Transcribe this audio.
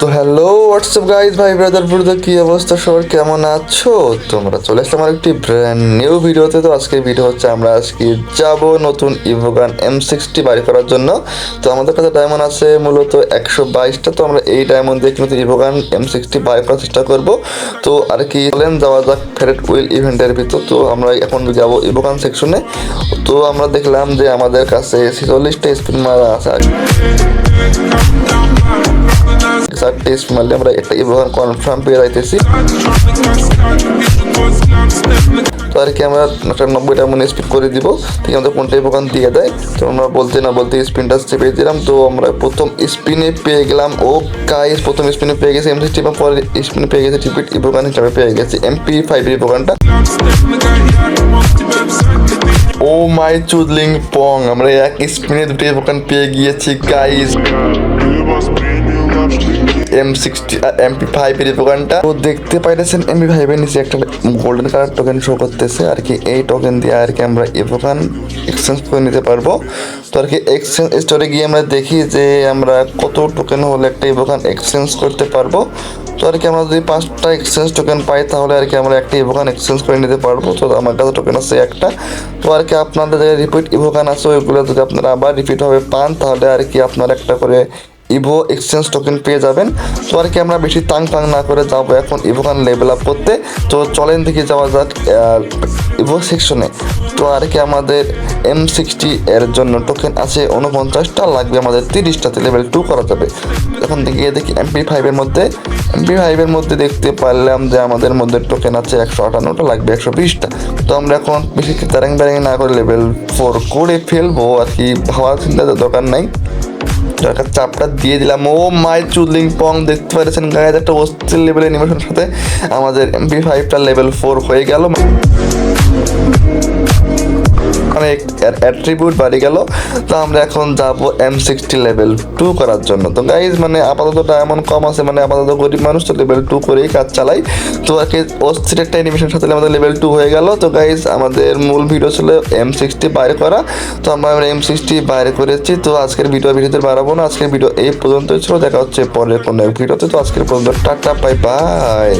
তো hello WhatsApp guys ভাই brother ব্রুদা কি অবস্থা? সবার কেমন আছো? তোমরা চলে আসলাম আমার একটি ব্র্যান্ড নিউ ভিডিওতে তো আজকে ভিডিও হচ্ছে, আমরা আজকে যাব নতুন ইভোগান এম সিক্সটি বাড়ি করার জন্য। তো আমাদের কাছে ডায়মন্ড আছে মূলত একশো বাইশটা। তো আমরা এই ডায়মন্ড দিয়ে কিন্তু ইভোগান এম সিক্সটি বাড়ি করার চেষ্টা করব। তো আর কি বলেন যাওয়া যাক ফেরেট উইল ইভেন্টের ভিতর। তো আমরা এখন যাব ইভোগান সেকশনে তো আমরা দেখলাম যে আমাদের কাছে ছেচল্লিশটা স্পিন মারা আছে। স্যার টেস্ট মারলে আমরা একটা ইভোগান কনফার্ম পেয়ে যাইতেছি। তো আর কি আমরা একটা নব্বইটা মনে স্পিড করে দিব? ঠিক আমাদের কোনটা ইভোগান দিয়ে দেয়? তো আমরা বলতে না বলতে স্পিনটা চেপে দিলাম। তো আমরা প্রথম স্পিনে পেয়ে গেলাম। ও গাইস প্রথম স্পিনে পেয়ে গেছি এমসি এবং পরে স্পিনে পেয়ে গেছি টিপিট ইভোগান হিসাবে পেয়ে গেছি এমপি ফাইভ ইভোগানটা ও মাই চুদলিং পং, আমরা এক স্পিনে দুটি ইভোগান পেয়ে গিয়েছি গাইস এম সিক্সটি এমপি ফাইভের দোকানটা তো দেখতে পাইতেছেন এমপি ফাইভের নিচে একটা গোল্ডেন কালার টোকেন শো করতেছে। আর কি এই টোকেন দিয়ে আর কি আমরা এভোকান এক্সচেঞ্জ করে নিতে পারব। তো আর কি এক্সচেঞ্জ স্টোরে গিয়ে আমরা দেখি যে আমরা কত টোকেন হলে একটা এভোকান এক্সচেঞ্জ করতে পারব। তো আর কি আমরা যদি পাঁচটা এক্সচেঞ্জ টোকেন পাই, তাহলে আর কি আমরা একটা ইভোকান এক্সচেঞ্জ করে নিতে পারব। তো আমার কাছে টোকেন আছে একটা। তো আর কি আপনাদের রিপিট ইভোকান আছে, ওইগুলো যদি আপনারা আবার রিপিট হবে পান, তাহলে আর কি আপনারা একটা করে ইভো এক্সচেঞ্জ টোকেন পেয়ে যাবেন। তো আর কি আমরা বেশি তাং তাং না করে যাব এখন ইভোকান লেভেল আপ করতে। তো চলেন দেখি যাওয়া যাক ইভো সেকশনে তো আর কি আমাদের এম সিক্সটি এর জন্য টোকেন আছে উনপঞ্চাশটা লাগবে আমাদের তিরিশটাতে লেভেল টু করা যাবে। এখন দেখি দেখি এমপি ফাইভের মধ্যে। এমপি ফাইভের মধ্যে দেখতে পারলাম যে আমাদের মধ্যে টোকেন আছে একশো আটান্নটা, লাগবে একশো বিশটা। তো আমরা এখন বেশি তারাং ব্যারিং না করে লেভেল ফোর করে ফেলব। আর কি ভাবার চিন্তা দরকার নাই। দরকার চাপটা দিয়ে দিলাম। ও মাই চুদলিং পং, দেখতে পাচ্ছেন গায়ে একটা অস্থির লেভেল অ্যানিমেশনের সাথে আমাদের এমপি ফাইভটা লেভেল ফোর হয়ে গেল। মানে অ্যাট্রিবিউট বাড়ি গেল। তো আমরা এখন যাব এম সিক্সটি লেভেল টু করার জন্য। তো গাইজ মানে আপাতত এমন কম আছে মানে আপাতত গরিব মানুষ তো লেভেল টু করেই কাজ চালাই তো আর কি অস্থির একটা অ্যানিমেশন সাথে আমাদের লেভেল টু হয়ে গেল। তো গাইজ আমাদের মূল ভিডিও ছিল এম সিক্সটি বাইরে করা। তো আমরা এম সিক্সটি বাইরে করেছি। তো আজকের ভিডিও ভিডিওতে বাড়াবো না। আজকের ভিডিও এই পর্যন্তই ছিল। দেখা হচ্ছে পরের কোনো ভিডিওতে তো। আজকের পর্যন্ত টাটা বাই বাই